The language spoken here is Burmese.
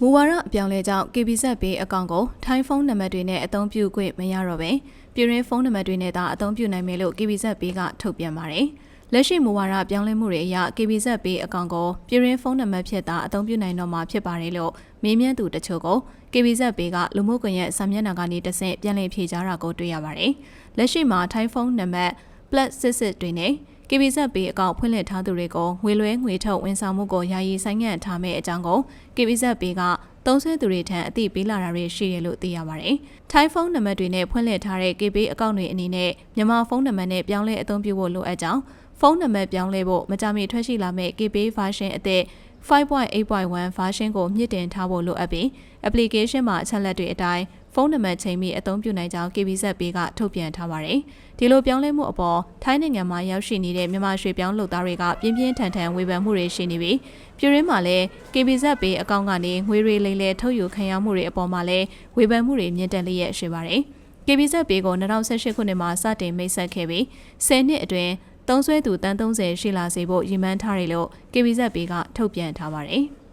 မူဝါဒအပြောင်းလဲကြောင့် KBZ ဘေးအကောင့်ကိုထိုင်းဖုန်းနံပါတ်တွေနဲ့အသုံးပြုခွင့်မရတော့ပဲပြည်ရင်းဖုန်းနံပါတ်တွေနဲ့သာအသုံးပြုနိုင်မယ်လို့ KBZ ဘေးကထုတ်ပြန်ပါတယ်။လက်ရှိမူဝါဒပြောင်းလဲမှုတွေအရ KBZ ဘေးအကောင့်ကိုပြည်ရင်းဖုန်းနံပါတ်ဖြစ်သာအသုံးပြုနိုင်တော့မှာဖြစ်ပါတယ်လို့မေးမြန်းသူတချို့ကို KBZ ဘေးကလူမှုကွန်ရက်စာမျက်နှာကနေတဆင့်ပြန်လည်ဖြေကြားတာကိုတွေ့ရပါတယ်။လက်ရှိမှာထိုင်းဖုန်းနံပါတ် +66 တွေနဲ့ KBZ ဘေးအကောင့်ဖွင့်လှစ်ထားသူတွေကိုငွေလွှဲငွေထုတ်ဝန်ဆောင်မှုကိုယာယီဆိုင်ငံ့ထားမယ့်အကြောင်းကို KBZ ဘေးကသုံးဆွဲသူတွေထံအသိပေးလာတာတွေရှိတယ်လို့သိရပါတယ်။ထိုင်းဖုန်းနံပါတ်တွေနဲ့ဖွင့်လှစ်ထားတဲ့ KB အကောင့်တွေအနေနဲ့မြန်မာဖုန်းနံပါတ်နဲ့ပြောင်းလဲအသုံးပြုဖို့လိုအပ်ကြောင်းဖုန်းနံပါတ်ပြောင်းလဲဖို့မကြမီထွက်ရှိလာမယ့် KB version အသစ် 5.8.1 version ကိုမြင့်တင်ထားဖို့လိုအပ်ပြီး application မှာအချက်လက်တွေအတိုင်းဖုန်းနံပါတ်ချိန်ပြီးအသုံးပြုနိုင်ကြောင်း KBZ ဘေးကထုတ်ပြန်ထားပါတယ်။ဒီလိုပြောင်းလဲမှုအပေါ်ထိုင်းနိုင်ငံမှာရောက်ရှိနေတဲ့မြန်မာရွှေပြောင်းလုပ်သားတွေကပြင်းပြင်းထန်ထန်ဝေဖန်မှုတွေရှိနေပြီးပြည်ရင်းမှာလည်း KBZ ဘေးအကောင့်ကနေငွေတွေလိမ်လည်ထုတ်ယူခံရမှုတွေအပေါ်မှာလည်းဝေဖန်မှုတွေမြင့်တက်လျက်ရှိပါတယ်။ KBZ ဘေးကို2018ခုနှစ်မှာစတင်မိတ်ဆက်ခဲ့ပြီး10နှစ်အတွင်း သုံးဆွဲသူတန်း30ရှိလာစေဖို့ရည်မှန်းထားတယ်လို့ KBZ ဘေးကထုတ်ပြန်ထားပါတယ်။